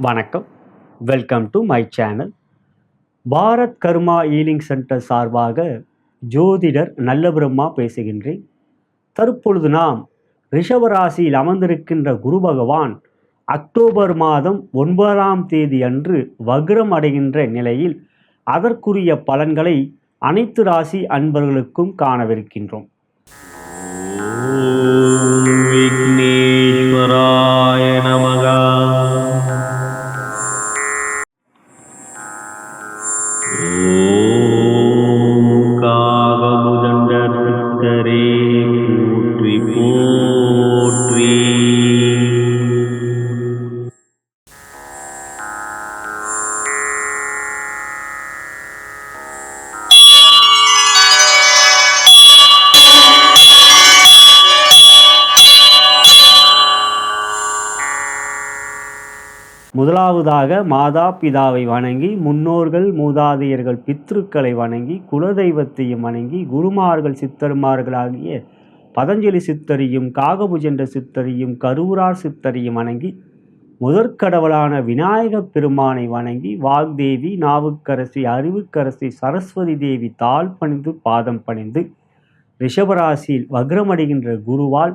வணக்கம். Welcome to my channel Bharat Karma healing center சார்பாக ஜோதிடர் நல்லபிரம்மா பேசுகின்றேன். தற்பொழுது நாம் ரிஷவராசியில் அமர்ந்திருக்கின்ற குரு பகவான் அக்டோபர் மாதம் ஒன்பதாம் தேதி அன்று வக்ரம் அடைகின்ற நிலையில் அதற்குரிய பலன்களை அனைத்து ராசி அன்பர்களுக்கும் காணவிருக்கின்றோம். முதலாவதாக மாதா பிதாவை வணங்கி முன்னோர்கள் மூதாதையர்கள் பித்ருக்களை வணங்கி குலதெய்வத்தையும் வணங்கி குருமார்கள் சித்தர்மார்களாகிய பதஞ்சலி சித்தரையும் காகபுஜென்ற சித்தரையும் கரூரார் சித்தரையும் வணங்கி முதற்கடவுளான விநாயகப் பெருமானை வணங்கி வாக்தேவி நாவுக்கரசி அறிவுக்கரசி சரஸ்வதி தேவி தாழ் பணிந்து பாதம் பணிந்து ரிஷபராசியில் வக்ரமடைகின்ற குருவால்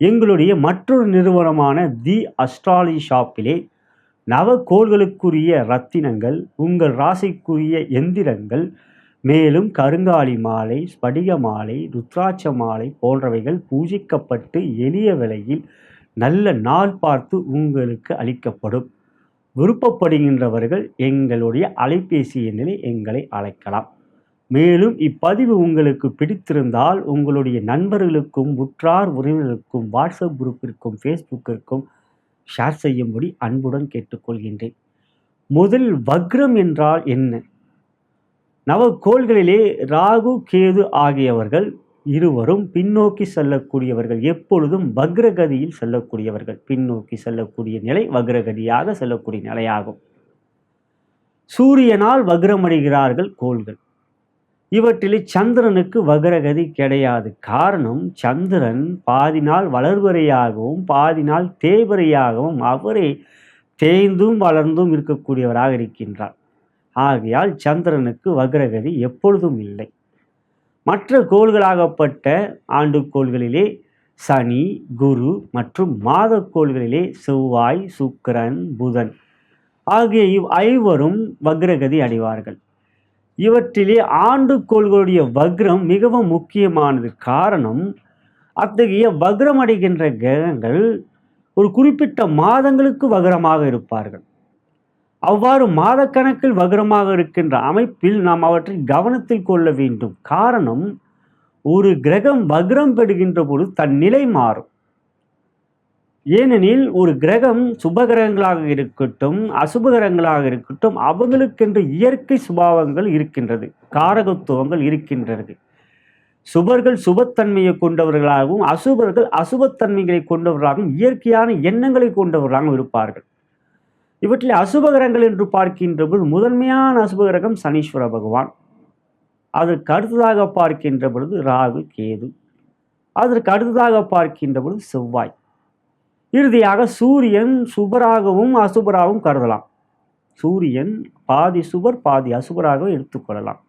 எங்களுடைய மற்றொரு நிறுவனமான தி அஸ்ட்ராலி ஷாப்பிலே நவக்கோள்களுக்குரிய ரத்தினங்கள் உங்கள் ராசிக்குரிய எந்திரங்கள் மேலும் கருங்காலி மாலை ஸ்படிக மாலை ருத்ராட்ச மாலை போன்றவைகள் பூஜிக்கப்பட்டு எளிய விலையில் நல்ல நாள் பார்த்து உங்களுக்கு அளிக்கப்படும். விருப்பப்படுகின்றவர்கள் எங்களுடைய அலைபேசி எண்ணில் எங்களை அழைக்கலாம். மேலும் இப்பதிவு உங்களுக்கு பிடித்திருந்தால் உங்களுடைய நண்பர்களுக்கும் உற்றார் உறவினர்களுக்கும் வாட்ஸ்அப் குரூப்பிற்கும் ஃபேஸ்புக்கிற்கும் ஷேர் செய்யும்படி அன்புடன் கேட்டுக்கொள்கின்றேன். முதல் வக்ரம் என்றால் என்ன? நவக்கோள்களிலே ராகு கேது ஆகியவர்கள் இருவரும் பின்னோக்கி செல்லக்கூடியவர்கள் எப்பொழுதும் வக்ரகதியில் செல்லக்கூடியவர்கள். பின்னோக்கி செல்லக்கூடிய நிலை வக்ரகதியாக செல்லக்கூடிய நிலையாகும். சூரியனால் வக்ரமடைகிறார்கள் கோள்கள். இவற்றில் சந்திரனுக்கு வக்ரகதி கிடையாது. காரணம் சந்திரன் பாதி நாள் வளர்வரையாகவும் பாதி நாள் தேய்வரையாகவும் அவரே தேய்ந்தும் வளர்ந்தும் இருக்கக்கூடியவராக இருக்கின்றார். ஆகையால் சந்திரனுக்கு வக்ரகதி எப்பொழுதும் இல்லை. மற்ற கோள்களாகப்பட்ட ஆண்டுக்கோள்களிலே சனி குரு மற்றும் மாதக்கோள்களிலே செவ்வாய் சுக்கிரன் புதன் ஆகிய இவ் ஐவரும் வக்ரகதி அடைவார்கள். இவற்றிலே ஆண்டுகோள்களுடைய வக்ரம் மிகவும் முக்கியமானது. காரணம் அத்தகைய வக்ரம் அடைகின்ற கிரகங்கள் ஒரு குறிப்பிட்ட மாதங்களுக்கு வக்ரமாக இருப்பார்கள். அவ்வாறு மாதக்கணக்கில் வக்ரமாக இருக்கின்ற அமைப்பில் நாம் அவற்றை கவனத்தில் கொள்ள வேண்டும். காரணம் ஒரு கிரகம் வக்ரம் பெறுகின்ற பொழுது தன் நிலை மாறும். ஏனெனில் ஒரு கிரகம் சுபகிரகங்களாக இருக்கட்டும் அசுபகிரகங்களாக இருக்கட்டும் அவங்களுக்கென்று இயற்கை சுபாவங்கள் இருக்கின்றது காரகத்துவங்கள் இருக்கின்றது. சுபர்கள் சுபத்தன்மையை கொண்டவர்களாகவும் அசுபர்கள் அசுபத்தன்மைகளை கொண்டவர்களாகவும் இயற்கையான எண்ணங்களை கொண்டவர்களாகவும் இருப்பார்கள். இவற்றில் அசுபகிரகங்கள் என்று பார்க்கின்ற பொழுது முதன்மையான அசுபகிரகம் சனீஸ்வர பகவான். அதற்கு அடுத்ததாக பார்க்கின்ற பொழுது ராகு கேது. அதற்கு அடுத்ததாக பார்க்கின்ற பொழுது செவ்வாய். இறுதியாக சூரியன் சுபராகவும் அசுபராகவும் கருதலாம். சூரியன் பாதி சுபர் பாதி அசுபராகவும் எடுத்துக்கொள்ளலாம்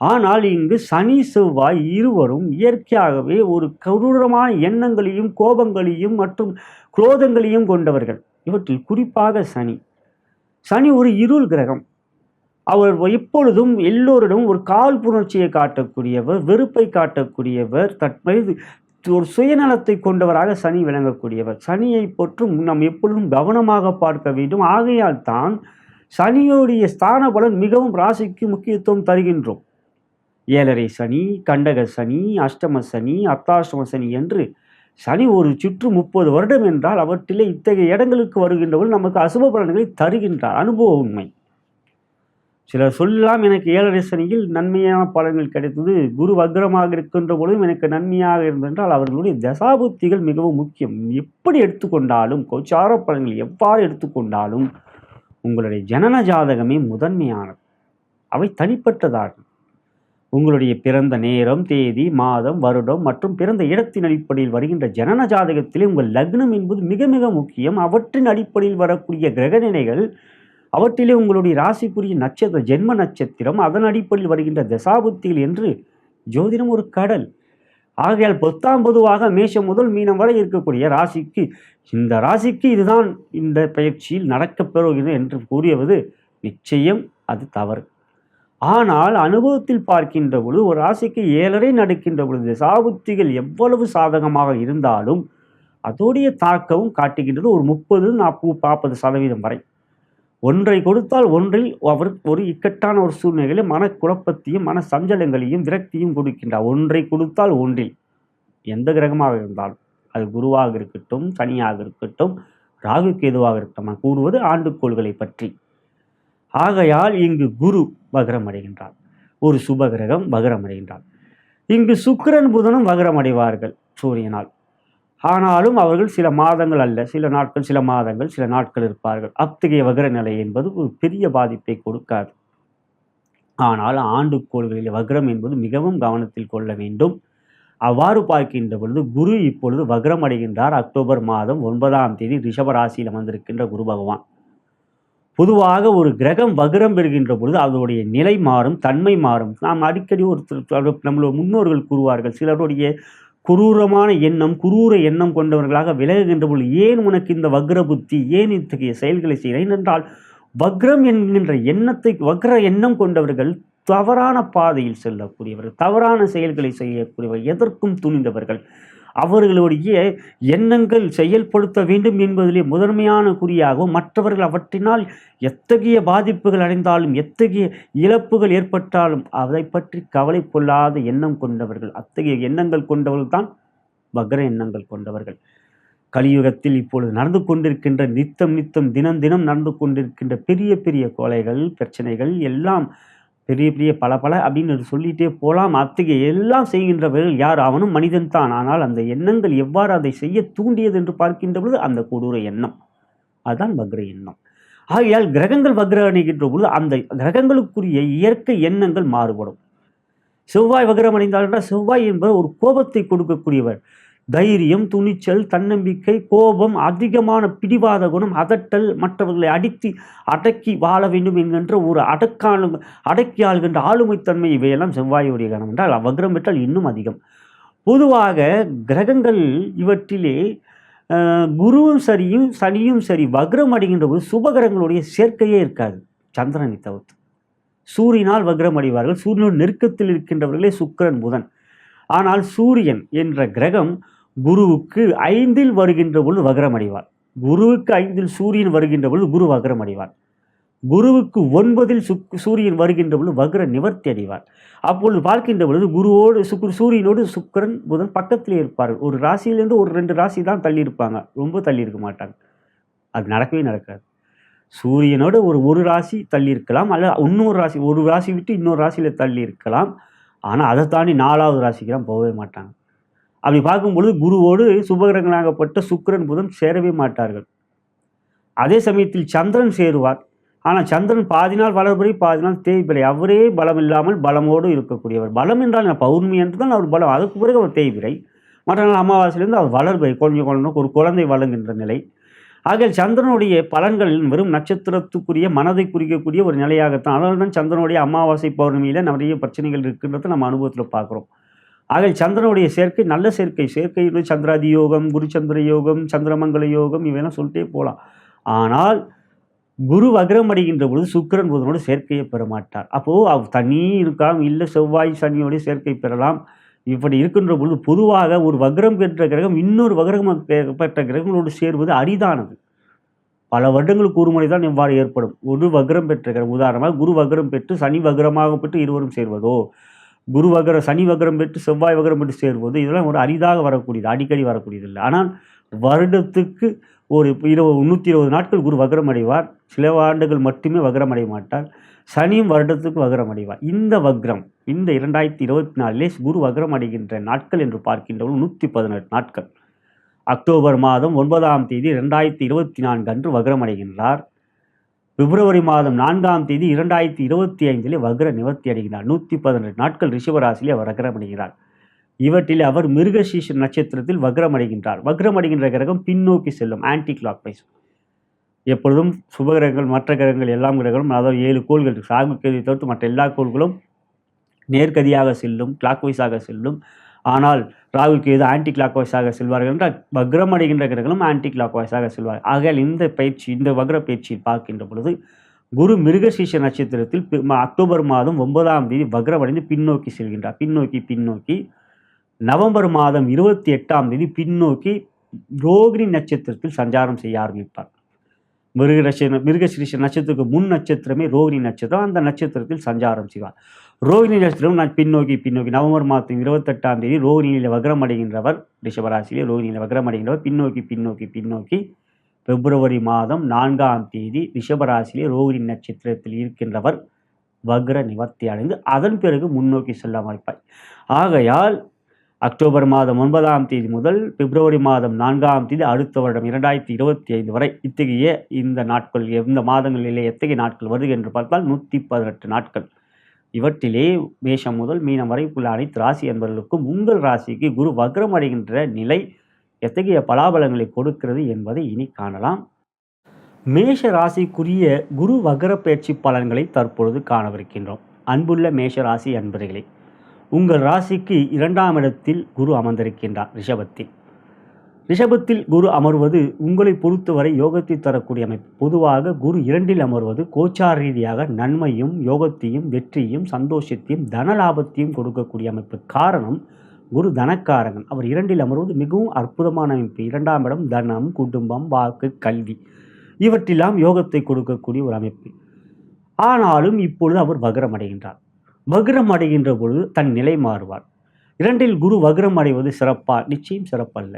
ஆனால் இங்கு சனி செவ்வாய் இருவரும் இயற்கையாகவே ஒரு கொடூரமான எண்ணங்களையும் கோபங்களையும் மற்றும் குரோதங்களையும் கொண்டவர்கள். இவற்றில் குறிப்பாக சனி. சனி ஒரு இருள் கிரகம். அவர் எப்பொழுதும் எல்லோரிடம் ஒரு கால் புணர்ச்சியை காட்டக்கூடியவர் வெறுப்பை காட்டக்கூடியவர் தற்போது ஒரு சுயநலத்தை கொண்டவராக சனி விளங்கக்கூடியவர். சனியை பொற்றும் நாம் எப்பொழுதும் கவனமாக பார்க்க வேண்டும். ஆகையால் தான் சனியோடைய ஸ்தான பலன் மிகவும் ராசிக்கு முக்கியத்துவம் தருகின்றோம். ஏழரை சனி கண்டக சனி அஷ்டம சனி அர்த்தாஷ்டம சனி என்று சனி ஒரு சுற்று முப்பது வருடம் என்றால் அவற்றிலே இத்தகைய இடங்களுக்கு வருகின்றவர்கள் நமக்கு அசுப பலன்களை தருகின்றார். அனுபவ உண்மை. சிலர் சொல்லலாம் எனக்கு ஏழரை சனியில் நன்மையான பலன்கள் கிடைத்தது. குரு வக்ரமாக இருக்கின்ற பொழுதும் எனக்கு நன்மையாக இருந்தென்றால் அவர்களுடைய தசாபுத்திகள் மிகவும் முக்கியம். எப்படி எடுத்துக்கொண்டாலும் கோச்சார பலன்கள் எவ்வாறு எடுத்துக்கொண்டாலும் உங்களுடைய ஜனன ஜாதகமே முதன்மையானது. அவை தனிப்பட்டதாகும். உங்களுடைய பிறந்த நேரம் தேதி மாதம் வருடம் மற்றும் பிறந்த இடத்தின் அடிப்படையில் வருகின்ற ஜனன ஜாதகத்திலே உங்கள் லக்னம் என்பது மிக மிக முக்கியம். அவற்றின் அடிப்படையில் வரக்கூடிய கிரகநிலைகள் அவற்றிலே உங்களுடைய ராசிக்குரிய நட்சத்திர ஜென்ம நட்சத்திரம் அதன் அடிப்படையில் வருகின்ற தசாபுத்திகள் என்று ஜோதிடம் ஒரு கடல். ஆகையால் பத்தாம் பொதுவாக மேஷம் முதல் மீனம் வரை இருக்கக்கூடிய ராசிக்கு இந்த ராசிக்கு இதுதான் இந்த பயிற்சியில் நடக்கப் பெறுகிறது என்று கூறியவது நிச்சயம் அது தவறு. ஆனால் அனுபவத்தில் பார்க்கின்ற பொழுது ஒரு ராசிக்கு ஏழரை நடக்கின்ற பொழுது சாபுத்திகள் எவ்வளவு சாதகமாக இருந்தாலும் அதோடைய தாக்கமும் காட்டுகின்றது ஒரு முப்பது நாற்பது நாற்பது சதவீதம் வரை. ஒன்றை கொடுத்தால் ஒன்றில் அவர் ஒரு இக்கட்டான ஒரு சூழ்நிலையில் மனக்குழப்பத்தையும் மன சஞ்சலங்களையும் விரக்தியும் கொடுக்கின்றார். ஒன்றை கொடுத்தால் ஒன்றில் எந்த கிரகமாக இருந்தாலும் அது குருவாக இருக்கட்டும் சனியாக இருக்கட்டும் ராகு கேதுவாக இருக்கட்டும் நான் கூறுவது ஆண்டுக்கோள்களை பற்றி. ஆகையால் இங்கு குரு வகரம் அடைகின்றார் ஒரு சுப கிரகம் வகரம் அடைகின்றார் இங்கு சுக்கிரன் புதனும் வகரம் அடைவார்கள் சூரியனால். ஆனாலும் அவர்கள் சில மாதங்கள் அல்ல சில நாட்கள் சில மாதங்கள் சில நாட்கள் இருப்பார்கள். அத்தகைய வகர நிலை என்பது ஒரு பெரிய பாதிப்பை கொடுக்காது. ஆனால் ஆண்டுக்கோள்களில் வக்ரம் என்பது மிகவும் கவனத்தில் கொள்ள வேண்டும். அவ்வாறு பார்க்கின்ற பொழுது குரு இப்பொழுது வக்ரம் அடைகின்றார். அக்டோபர் மாதம் ஒன்பதாம் தேதி ரிஷப ராசியில் வந்திருக்கின்ற குரு பகவான். பொதுவாக ஒரு கிரகம் வக்ரம் பெறுகின்ற பொழுது அதனுடைய நிலை மாறும் தன்மை மாறும். நாம் அடிக்கடி ஒரு நம்மளுடைய முன்னோர்கள் கூறுவார்கள் சிலருடைய குரூரமான எண்ணம் குரூர எண்ணம் கொண்டவர்களாக விலகுகின்ற பொழுது ஏன் உனக்கு இந்த வக்ர புத்தி? ஏன் இத்தகைய செயல்களை செய்கிறேன் என்றால் வக்ரம் என்கின்ற எண்ணத்தை வக்ர எண்ணம் கொண்டவர்கள் தவறான பாதையில் செல்லக்கூடியவர்கள் தவறான செயல்களை செய்யக்கூடியவர்கள் எதற்கும் துணிந்தவர்கள். அவர்களுடைய எண்ணங்கள் செயல்படுத்த வேண்டும் என்பதிலே முதன்மையான குறியாகவும் மற்றவர்கள் அவற்றினால் எத்தகைய பாதிப்புகள் அடைந்தாலும் எத்தகைய இழப்புகள் ஏற்பட்டாலும் அதை பற்றி கவலை கொள்ளாத எண்ணம் கொண்டவர்கள் அத்தகைய எண்ணங்கள் கொண்டவர்கள் தான் வக்ர எண்ணங்கள் கொண்டவர்கள். கலியுகத்தில் இப்பொழுது நடந்து கொண்டிருக்கின்ற நித்தம் நித்தம் தினம் தினம் நடந்து கொண்டிருக்கின்ற பெரிய பெரிய கொலைகள் பிரச்சனைகள் எல்லாம் பெரிய பெரிய பல பல அப்படின்னு சொல்லிட்டே போகலாம் அத்தகைய எல்லாம் செய்கின்றவர்கள் யார்? அவனும் மனிதன் தான். ஆனால் அந்த எண்ணங்கள் எவ்வாறு அதை செய்ய தூண்டியது என்று பார்க்கின்ற பொழுது அந்த கொடூர எண்ணம். அதுதான் வக்ர எண்ணம். ஆகையால் கிரகங்கள் வக்ர அணிகின்ற பொழுது அந்த கிரகங்களுக்குரிய இயற்கை எண்ணங்கள் மாறுபடும். செவ்வாய் வக்ரம் அடைந்தால் என்றால் செவ்வாய் என்பவர் ஒரு கோபத்தை கொடுக்கக்கூடியவர். தைரியம் துணிச்சல் தன்னம்பிக்கை கோபம் அதிகமான பிடிவாத குணம் அதட்டல் மற்றவர்களை அடித்து அடக்கி வாழ வேண்டும் என்கின்ற ஒரு அடக்கான அடக்கி ஆள்கின்ற ஆளுமைத்தன்மை இவையெல்லாம் செவ்வாயுடைய கணம் என்றால் வக்ரம் பெற்றால் இன்னும் அதிகம். பொதுவாக கிரகங்கள் இவற்றிலே குருவும் சரியும் சனியும் சரி வக்ரம் அடைகின்ற போது சுபகிரகங்களுடைய சேர்க்கையே இருக்காது. சந்திரனை தவிர்த்து. சூரியனால் வக்ரம் அடைவார்கள். சூரியனோட நெருக்கத்தில் இருக்கின்றவர்களே சுக்கிரன் புதன். ஆனால் சூரியன் என்ற கிரகம் குருவுக்கு ஐந்தில் வருகின்ற பொழுது வக்ரம் அடைவார் குருவுக்கு ஐந்தில் சூரியன் வருகின்ற பொழுது குரு வக்ரம் அடைவார் குருவுக்கு ஒன்பதில் சுக் சூரியன் வருகின்ற பொழுது வக்ர நிவர்த்தி அடைவார் அப்பொழுது பார்க்கின்ற பொழுது குருவோடு சுக்கு சூரியனோடு சுக்கிரன் புதன் பக்கத்திலே இருப்பார்கள். ஒரு ராசியிலேருந்து ஒரு ரெண்டு ராசி தான் தள்ளி இருப்பாங்க ரொம்ப தள்ளி இருக்க மாட்டாங்க. அது நடக்கவே நடக்காது. சூரியனோடு ஒரு ஒரு ராசி தள்ளி இருக்கலாம் அல்ல இன்னொரு ராசி ஒரு ராசி விட்டு இன்னொரு ராசியில் தள்ளி இருக்கலாம் ஆனால் அதை தாண்டி நாலாவது ராசிக்கெல்லாம் போகவே மாட்டாங்க. அப்படி பார்க்கும்பொழுது குருவோடு சுபகிரகனாகப்பட்ட சுக்கிரன் புதன் சேரவே மாட்டார்கள். அதே சமயத்தில் சந்திரன் சேருவார். ஆனால் சந்திரன் பாதி நாள் வளர்படி பாதி நாள் தேய்பிறை அவரே பலம் இல்லாமல் பலமோடு இருக்கக்கூடியவர். பலம் என்றால் என்ன? பௌர்ணமி என்று தான் அவர் பலம். அதுக்கு பிறகு அவர் தேய்பிறை மற்ற நாள் அமாவாசையிலேருந்து அவர் வளர்பை கொஞ்சம் குழந்தை ஒரு குழந்தை வழங்குகின்ற நிலை. ஆகிய சந்திரனுடைய பலன்கள் வெறும் நட்சத்திரத்துக்குரிய மனதை குறிக்கக்கூடிய ஒரு நிலையாகத்தான். அதனால தான் சந்திரனுடைய அமாவாசை பௌர்ணமியில் நிறைய பிரச்சனைகள் இருக்கின்றதை நம்ம அனுபவத்தில் பார்க்குறோம். ஆக சந்திரனுடைய சேர்க்கை நல்ல சேர்க்கை. சேர்க்கை சந்திராதி யோகம் குருச்சந்திர யோகம் சந்திரமங்கல யோகம் இவையெல்லாம் சொல்லிட்டே போகலாம். ஆனால் குரு வக்ரம் அடைகின்ற பொழுது சுக்கிரன் புதனோடு சேர்க்கையை பெற மாட்டார். அப்போது அவ் தனி இருக்கலாம் இல்லை செவ்வாய் சனியோடைய சேர்க்கை பெறலாம். இப்படி இருக்கின்ற பொழுது பொதுவாக ஒரு வக்ரம் பெற்ற கிரகம் இன்னொரு வக்ரம் பெற்ற கிரகங்களோடு சேர்வது அரிதானது. பல வருடங்களுக்கு ஒரு முறை தான் இவ்வாறு ஏற்படும். ஒரு வக்ரம் பெற்ற கிரகம் உதாரணமாக குரு வக்ரம் பெற்று சனி வக்ரமாக பெற்று இருவரும் சேர்வதோ குரு வகரம் சனி வகரம் பெற்று செவ்வாய் வகரம் பெற்று சேரும்போது இதெல்லாம் ஒரு அரிதாக வரக்கூடியது அடிக்கடி வரக்கூடியது இல்லை. ஆனால் வருடத்துக்கு ஒரு இருபது முந்நூற்றி இருபது நாட்கள் குரு வகரம் அடைவார். சில ஆண்டுகள் மட்டுமே வகரம் அடைய மாட்டார். சனியும் வருடத்துக்கு வகரம் அடைவார். இந்த வக்ரம் இந்த இரண்டாயிரத்தி இருபத்தி நாலிலே குரு வகரம் அடைகின்ற நாட்கள் என்று பார்க்கின்றவர்கள் நூற்றி பதினெட்டு நாட்கள். அக்டோபர் மாதம் ஒன்பதாம் தேதி ரெண்டாயிரத்தி இருபத்தி நான்கு அன்று வகரம் அடைகின்றார். பிப்ரவரி மாதம் நான்காம் தேதி இரண்டாயிரத்தி இருபத்தி ஐந்திலே வக்ர நிவர்த்தி அடைகிறார். நூற்றி பதினெட்டு நாட்கள் ரிஷபராசியிலே அவர் வக்ரம் அடைகிறார். இவற்றில் அவர் மிருகசீஷ நட்சத்திரத்தில் வக்ரம் அடைகின்றார். வக்ரம் அடைகின்ற கிரகம் பின்னோக்கி செல்லும் ஆன்டி கிளாக் வைஸ் எப்பொழுதும் சுப கிரகங்கள் மற்ற கிரகங்கள் எல்லாம் கிரகங்களும் அதாவது ஏழு கோள்கள் சாகு கேள்வி தவிர்த்து மற்ற எல்லா கோள்களும் நேர்கதியாக செல்லும் கிளாக் வைஸாக செல்லும். ஆனால் ராகுக்கு எது ஆன்டி கிளாக் வாய்ஸாக செல்வார்கள் என்றால் வக்ரம் அடைகின்ற கிரகங்களும் ஆன்டி கிளாக் வாய்ஸாக செல்வார்கள். ஆகையால் இந்த பயிற்சி இந்த வக்ர பயிற்சியை பார்க்கின்ற பொழுது குரு மிருகசீஷ நட்சத்திரத்தில் பி- அக்டோபர் மாதம் ஒன்பதாம் தேதி வக்ரமடைந்து பின்னோக்கி செல்கின்றார். பின்னோக்கி பின்னோக்கி. நவம்பர் மாதம் இருபத்தி எட்டாம் தேதி பின்னோக்கி ரோகிணி நட்சத்திரத்தில் சஞ்சாரம் செய்ய ஆரம்பிப்பார். மிருக நட்சத்திரம் மிருகசிரீஷ நட்சத்திரத்துக்கு முன் நட்சத்திரமே ரோகிணி நட்சத்திரம். அந்த நட்சத்திரத்தில் சஞ்சாரம் செய்வார். ரோகிணி நட்சத்திரம் நான் பின்னோக்கி பின்னோக்கி. நவம்பர் மாதம் இருபத்தெட்டாம் தேதி ரோகிணியில் வக்ரம் அடைகின்றவர் ரிஷபராசியிலே ரோகிணியில் வக்ரம் அடைகின்றவர் பின்னோக்கி பின்னோக்கி பின்னோக்கி. பிப்ரவரி மாதம் நான்காம் தேதி ரிஷபராசியிலே ரோகிணி நட்சத்திரத்தில் இருக்கின்றவர் வக்ர நிவர்த்தி அடைந்து அதன் பிறகு முன்னோக்கி செல்ல அமைப்பார் ஆகையால் அக்டோபர் மாதம் ஒன்பதாம் தேதி முதல் பிப்ரவரி மாதம் நான்காம் தேதி அடுத்த வருடம் இரண்டாயிரத்தி இருபத்தி ஐந்து வரை இத்தகைய இந்த நாட்கள் எந்த மாதங்களிலே எத்தகைய நாட்கள் வருது என்று பார்த்தால் நூற்றி பதினெட்டு நாட்கள். இவற்றிலே மேஷம் முதல் மீனம் வரை உள்ள அனைத்து ராசி என்பவர்களுக்கும் உங்கள் ராசிக்கு குரு வக்ரம் அடைகின்ற நிலை எத்தகைய பலாபலங்களை கொடுக்கிறது என்பதை இனி காணலாம். மேஷ ராசிக்குரிய குரு வக்ர பயிற்சி பலன்களை தற்பொழுது காணவிருக்கின்றோம். அன்புள்ள மேஷ ராசி அன்பர்களே உங்கள் ராசிக்கு இரண்டாம் இடத்தில் குரு அமர்ந்திருக்கின்றார் ரிஷபத்தில். ரிஷபத்தில் குரு அமர்வது உங்களை பொறுத்தவரை யோகத்தை தரக்கூடிய அமைப்பு. பொதுவாக குரு இரண்டில் அமர்வது கோச்சார ரீதியாக நன்மையும் யோகத்தையும் வெற்றியும் சந்தோஷத்தையும் தன லாபத்தையும் கொடுக்கக்கூடிய அமைப்பு. காரணம் குரு தனக்காரகன். அவர் இரண்டில் அமர்வது மிகவும் அற்புதமான அமைப்பு. இரண்டாம் இடம் தனம் குடும்பம் வாக்கு கல்வி. இவற்றெல்லாம் யோகத்தை கொடுக்கக்கூடிய ஒரு அமைப்பு. ஆனாலும் இப்பொழுது அவர் வக்ரம் அடைகின்றார். வக்ரம் அடைகின்ற பொழுது தன் நிலை மாறுவார். இரண்டில் குரு வக்ரம் அடைவது சிறப்பா? நிச்சயம் சிறப்பல்ல.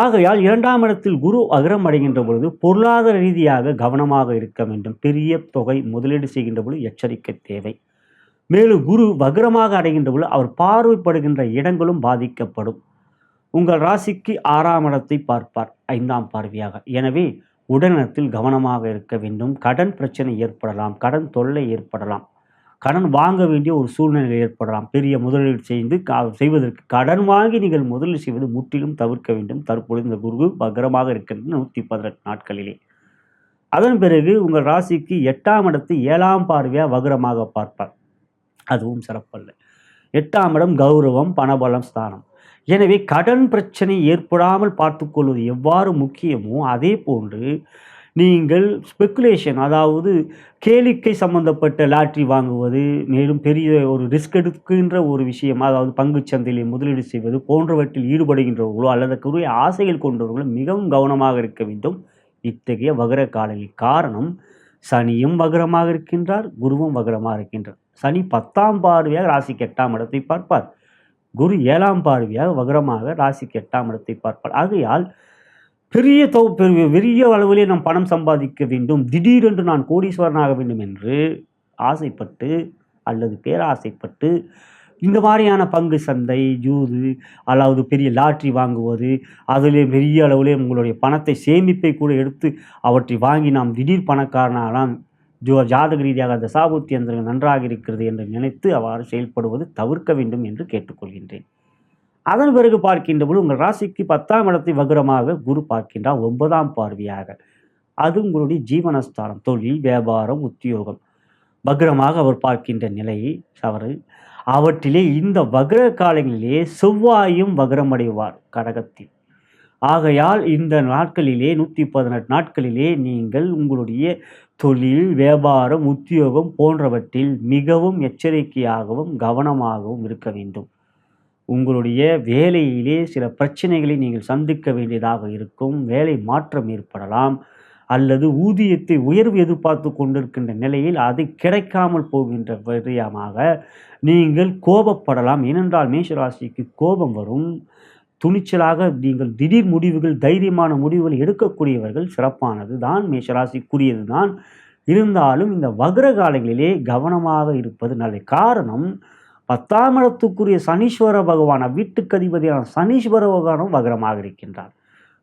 ஆகையால் இரண்டாம் இடத்தில் குரு அகரம் அடைகின்ற பொழுது பொருளாதார ரீதியாக கவனமாக இருக்க வேண்டும். பெரிய தொகை முதலீடு செய்கின்ற பொழுது எச்சரிக்கை தேவை. மேலும் குரு வக்ரமாக அடைகின்ற பொழுது அவர் பார்வைப்படுகின்ற இடங்களும் பாதிக்கப்படும். உங்கள் ராசிக்கு ஆறாம் இடத்தை பார்ப்பார் ஐந்தாம் பார்வையாக. எனவே உடல்நலத்தில் கவனமாக இருக்க வேண்டும். கடன் பிரச்சனை ஏற்படலாம் கடன் தொல்லை ஏற்படலாம். கடன் வாங்க வேண்டிய ஒரு சூழ்நிலை ஏற்படலாம். பெரிய முதலீடு செய்து செய்வதற்கு கடன் வாங்கி நீங்கள் முதலீடு செய்வது முற்றிலும் தவிர்க்க வேண்டும். தற்பொழுது இந்த குரு பகரமாக இருக்கின்ற நூற்றி பதினெட்டு நாட்களிலே. அதன் பிறகு உங்கள் ராசிக்கு எட்டாம் இடத்து ஏழாம் பார்வையாக வகரமாக பார்ப்பார். அதுவும் சிறப்பல்ல. எட்டாம் இடம் கௌரவம் பணபலம் ஸ்தானம். எனவே கடன் பிரச்சனை ஏற்படாமல் பார்த்துக்கொள்வது எவ்வாறு முக்கியமோ அதே போன்று நீங்கள் ஸ்பெக்குலேஷன் அதாவது கேளிக்கை சம்பந்தப்பட்ட லாட்ரி வாங்குவது மேலும் பெரிய ஒரு ரிஸ்க் எடுக்கின்ற ஒரு விஷயம் அதாவது பங்குச் சந்தையில் முதலீடு செய்வது போன்றவற்றில் ஈடுபடுகின்றவர்களோ அல்லது குறுகிய ஆசைகள் கொண்டவர்களோ மிகவும் கவனமாக இருக்க வேண்டும். இத்தகைய வகர காலையில் காரணம் சனியும் வகரமாக இருக்கின்றார் குருவும் வகரமாக இருக்கின்றார். சனி பத்தாம் பார்வையாக ராசிக்கு எட்டாம் இடத்தை பார்ப்பார். குரு ஏழாம் பார்வையாக வகரமாக ராசிக்கு எட்டாம் இடத்தை பார்ப்பார். ஆகையால் பெரிய தொ பெரிய பெரிய அளவிலே நாம் பணம் சம்பாதிக்க வேண்டும். திடீரென்று நான் கோடீஸ்வரனாக வேண்டும் என்று ஆசைப்பட்டு அல்லது பேராசைப்பட்டு இந்த மாதிரியான பங்கு சந்தை ஜூது அதாவது பெரிய லாட்ரி வாங்குவது அதிலே பெரிய அளவிலே உங்களுடைய பணத்தை சேமிப்பை கூட எடுத்து அவற்றை வாங்கி நாம் திடீர் பணக்காரனாகலாம் ஜோ ஜாதக ரீதியாக அந்த எந்திரங்கள் நன்றாக இருக்கிறது என்று நினைத்து அவ்வாறு செயல்படுவது தவிர்க்க வேண்டும் என்று கேட்டுக்கொள்கின்றேன். அதன் பிறகு பார்க்கின்ற பொழுது உங்கள் ராசிக்கு பத்தாம் இடத்தை வகுரமாக குரு பார்க்கின்றார் ஒன்பதாம் பார்வையாக. அது உங்களுடைய ஜீவனஸ்தானம் தொழில் வியாபாரம் உத்தியோகம். வக்ரமாக அவர் பார்க்கின்ற நிலையை அவர் அவற்றிலே இந்த வக்ர காலங்களிலே செவ்வாயும் வக்ரமடைவார் கடகத்தில். ஆகையால் இந்த நாட்களிலே நூற்றி பதினெட்டு நாட்களிலே நீங்கள் உங்களுடைய தொழில் வியாபாரம் உத்தியோகம் போன்றவற்றில் மிகவும் எச்சரிக்கையாகவும் கவனமாகவும் இருக்க வேண்டும். உங்களுடைய வேலையிலே சில பிரச்சனைகளை நீங்கள் சந்திக்க வேண்டியதாக இருக்கும். வேலை மாற்றம் ஏற்படலாம். அல்லது ஊதியத்தை உயர்வு எதிர்பார்த்து கொண்டிருக்கின்ற நிலையில் அது கிடைக்காமல் போகின்ற விதமாக நீங்கள் கோபப்படலாம். ஏனென்றால் மேஷராசிக்கு கோபம் வரும். துணிச்சலாக நீங்கள் திடீர் முடிவுகள் தைரியமான முடிவுகள் எடுக்கக்கூடியவர்கள் சிறப்பானது தான். மேஷராசிக்குரியது தான் இருந்தாலும் இந்த வக்ர காலங்களிலே கவனமாக இருப்பது நல்ல காரணம். பத்தாம் இடத்துக்குரிய சனீஸ்வர பகவானை வீட்டுக்கு அதிபதியான சனீஸ்வர பகவானும் வக்ரமாக இருக்கின்றார்.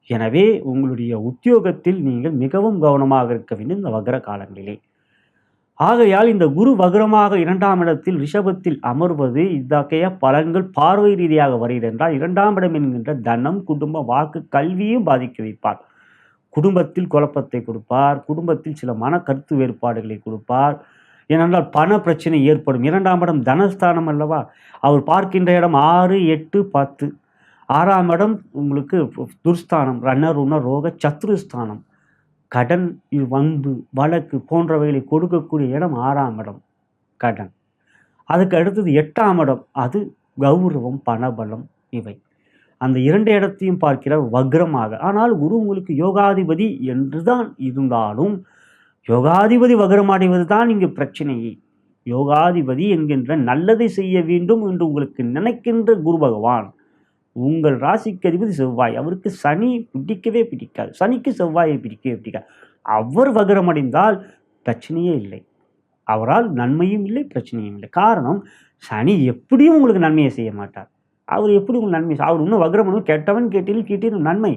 எனவே உங்களுடைய உத்தியோகத்தில் நீங்கள் மிகவும் கவனமாக இருக்க வேண்டும் இந்த வக்ர காலங்களிலே. ஆகையால் இந்த குரு வக்ரமாக இரண்டாம் இடத்தில் ரிஷபத்தில் அமர்வது இத்தகைய பலன்கள் பார்வை ரீதியாக வருகிறது என்றால் இரண்டாம் இடம் என்கின்ற தனம் குடும்ப வாக்கு கல்வியும் பாதிக்க வைப்பார். குடும்பத்தில் குழப்பத்தை கொடுப்பார் குடும்பத்தில் சில மன கருத்து வேறுபாடுகளை கொடுப்பார். ஏனென்றால் பண பிரச்சனை ஏற்படும். இரண்டாம் இடம் தனஸ்தானம் அல்லவா? அவர் பார்க்கின்ற இடம் ஆறு எட்டு பத்து. ஆறாம் இடம் உங்களுக்கு துர்ஸ்தானம் ரன்னர் உணர் ரோக சத்ருஸ்தானம். கடன் வம்பு வழக்கு போன்றவைகளை கொடுக்கக்கூடிய இடம் ஆறாம் இடம் கடன். அதுக்கு அடுத்தது எட்டாம் இடம் அது கௌரவம் பணபலம் இவை. அந்த இரண்டு இடத்தையும் பார்க்கிறார் வக்ரமாக. ஆனால் குரு உங்களுக்கு யோகாதிபதி என்றுதான் இருந்தாலும் யோகாதிபதி வக்ரமடைவது தான் இங்கு பிரச்சனையே யோகாதிபதி என்கின்ற நல்லதை செய்ய வேண்டும் என்று உங்களுக்கு நினைக்கின்ற குரு பகவான் உங்கள் ராசிக்கு அதிபதி செவ்வாய். அவருக்கு சனி பிடிக்கவே பிடிக்காது. சனிக்கு செவ்வாயை பிடிக்கவே பிடிக்காது. அவர் வகரமடைந்தால் பிரச்சனையே இல்லை. அவரால் நன்மையும் இல்லை பிரச்சனையும் இல்லை. காரணம் சனி எப்படியும் உங்களுக்கு நன்மையை செய்ய மாட்டார். அவர் எப்படி உங்களுக்கு நன்மை அவர் இன்னும் வக்ரமனும் கெட்டவன் கேட்டில் கேட்டில் நன்மை.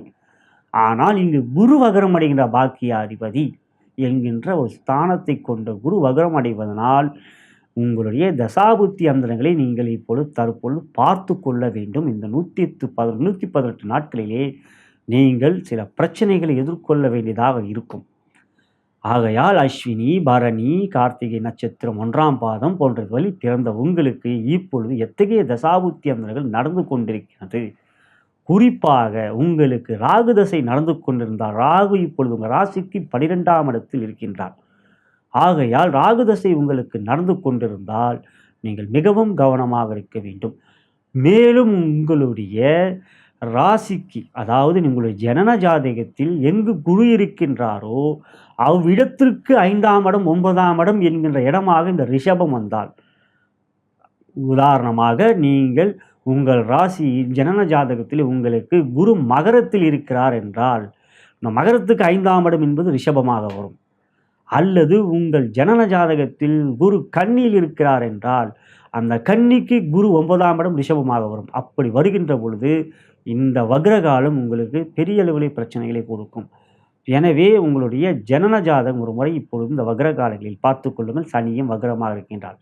ஆனால் இங்கு குரு வகரம் அடைகின்ற பாக்கியாதிபதி என்கின்ற ஒரு ஸ்தானத்தை கொண்ட குரு வக்ரம் அடைவதனால் உங்களுடைய தசாபுத்தி அந்தரங்களை நீங்கள் இப்பொழுது தற்பொழுது பார்த்து கொள்ள வேண்டும். இந்த நூற்றி பத நூற்றி பதினெட்டு நாட்களிலே நீங்கள் சில பிரச்சனைகளை எதிர்கொள்ள வேண்டியதாக இருக்கும். ஆகையால் அஸ்வினி பரணி கார்த்திகை நட்சத்திரம் ஒன்றாம் பாதம் போன்ற வழி பிறந்த உங்களுக்கு இப்பொழுது எத்தகைய தசாபுத்தி அந்தரங்கள் நடந்து கொண்டிருக்கிறது? குறிப்பாக உங்களுக்கு ராகு தசை நடந்து கொண்டிருந்தால் ராகு இப்பொழுது உங்கள் ராசிக்கு பனிரெண்டாம் இடத்தில் இருக்கின்றார். ஆகையால் ராகு தசை உங்களுக்கு நடந்து கொண்டிருந்தால் நீங்கள் மிகவும் கவனமாக இருக்க வேண்டும். மேலும் உங்களுடைய ராசிக்கு அதாவது உங்களுடைய ஜனன ஜாதகத்தில் எங்கு குரு இருக்கின்றாரோ அவ்விடத்திற்கு ஐந்தாம் இடம் ஒன்பதாம் இடம் என்கின்ற இடமாக இந்த ரிஷபம் வந்தால் உதாரணமாக நீங்கள் உங்கள் ராசி ஜனன ஜாதகத்தில் உங்களுக்கு குரு மகரத்தில் இருக்கிறார் என்றால் இந்த மகரத்துக்கு ஐந்தாம் இடம் என்பது ரிஷபமாக வரும். அல்லது உங்கள் ஜனன ஜாதகத்தில் குரு கன்னியில் இருக்கிறார் என்றால் அந்த கன்னிக்கு குரு ஒன்பதாம் இடம் ரிஷபமாக வரும். அப்படி வருகின்ற பொழுது இந்த வக்ரகாலம் உங்களுக்கு பெரிய அளவில் பிரச்சனைகளை கொடுக்கும். எனவே உங்களுடைய ஜனன ஜாதகம் ஒரு முறை இப்பொழுது இந்த வக்ரகாலங்களில் பார்த்து கொள்ளுங்கள். சனியும் வக்ரமாக இருக்கின்றார்.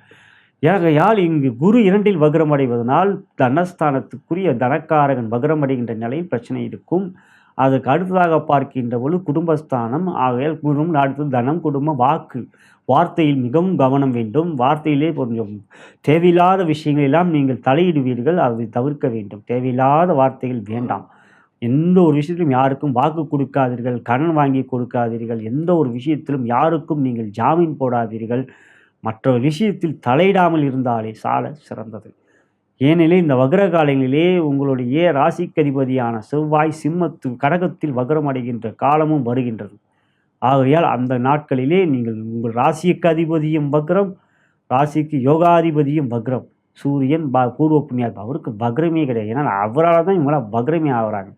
ஆகையால் இங்கு குரு இரண்டில் வக்ரம் அடைவதனால் தனஸ்தானத்துக்குரிய தனக்காரகன் வக்ரம் அடைகின்ற நிலையில் பிரச்சனை இருக்கும். அதற்கு அடுத்ததாக பார்க்கின்ற பொழுது குடும்பஸ்தானம். ஆகையால் குடும் அடுத்தது தனம் குடும்பம் வாக்கு. வார்த்தையில் மிகவும் கவனம் வேண்டும். வார்த்தையிலே கொஞ்சம் தேவையில்லாத விஷயங்கள் எல்லாம் நீங்கள் தலையிடுவீர்கள். அதை தவிர்க்க வேண்டும். தேவையில்லாத வார்த்தைகள் வேண்டாம். எந்த ஒரு விஷயத்திலும் யாருக்கும் வாக்கு கொடுக்காதீர்கள். கடன் வாங்கி கொடுக்காதீர்கள். எந்த ஒரு விஷயத்திலும் யாருக்கும் நீங்கள் ஜாமீன் போடாதீர்கள். மற்ற விஷயத்தில் தலையிடாமல் இருந்தாலே சால சிறந்தது. ஏனெனில் இந்த வக்ர காலங்களிலே உங்களுடைய ராசிக்கதிபதியான செவ்வாய் சிம்மத்து கடகத்தில் வக்ரம் அடைகின்ற காலமும் வருகின்றது. ஆகையால் அந்த நாட்களிலே நீங்கள் உங்கள் ராசிக்கு அதிபதியும் வக்ரம் ராசிக்கு யோகாதிபதியும் வக்ரம். சூரியன் ப பூர்வ புண்ணியாத்மா அவருக்கு வக்ரமே கிடையாது. ஏன்னா அவரால் தான் இவங்களாம் வக்ரமே ஆகிறாங்க.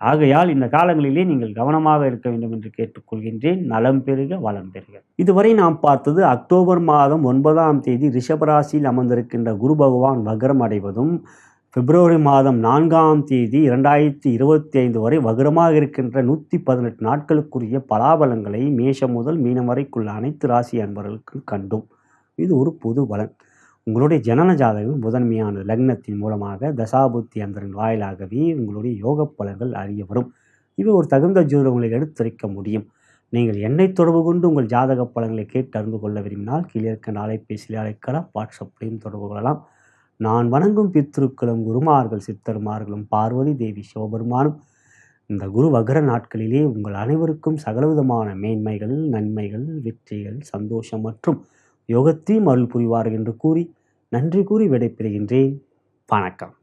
ஆகையால் இந்த காலங்களிலே நீங்கள் கவனமாக இருக்க வேண்டும் என்று கேட்டுக்கொள்கின்றேன். நலம் பெறுக வளம் பெறுக இதுவரை நாம் பார்த்தது அக்டோபர் மாதம் ஒன்பதாம் தேதி ரிஷபராசியில் அமர்ந்திருக்கின்ற குரு பகவான் வக்ரம் அடைவதும் பிப்ரவரி மாதம் நான்காம் தேதி இரண்டாயிரத்தி இருபத்தி ஐந்து வரை வகரமாக இருக்கின்ற நூற்றி பதினெட்டு நாட்களுக்குரிய பலாபலங்களை மேஷம் முதல் மீனம் வரைக்குள்ள அனைத்து ராசி அன்பர்களுக்கும் கண்டோம். இது ஒரு பொது பலன். உங்களுடைய ஜனன ஜாதகம் முதன்மையான லக்னத்தின் மூலமாக தசாபுத்தி அந்தரின் வாயிலாகவே உங்களுடைய யோக பலன்கள் அறிய வரும். இது ஒரு தகுந்த ஜோதிடங்களை எடுத்துரைக்க முடியும். நீங்கள் என்னை தொடர்பு கொண்டு உங்கள் ஜாதக பலன்களை கேட்டு அறிந்து கொள்ள விரும்பினால் கீழே இருக்க அலைபேசியில் அழைக்கலாம். வாட்ஸ்அப்லையும் தொடர்பு கொள்ளலாம். நான் வணங்கும் பித்ருக்களும் குருமார்கள் சித்தர்மார்களும் பார்வதி தேவி சிவபெருமானும் இந்த குரு வகர நாட்களிலே உங்கள் அனைவருக்கும் சகலவிதமான மேன்மைகள் நன்மைகள் வெற்றிகள் சந்தோஷம் மற்றும் யோகத்தையும் அருள் புரிவார்கள் என்று கூறி நன்றி கூறி விடைபெறுகின்றேன். வணக்கம்.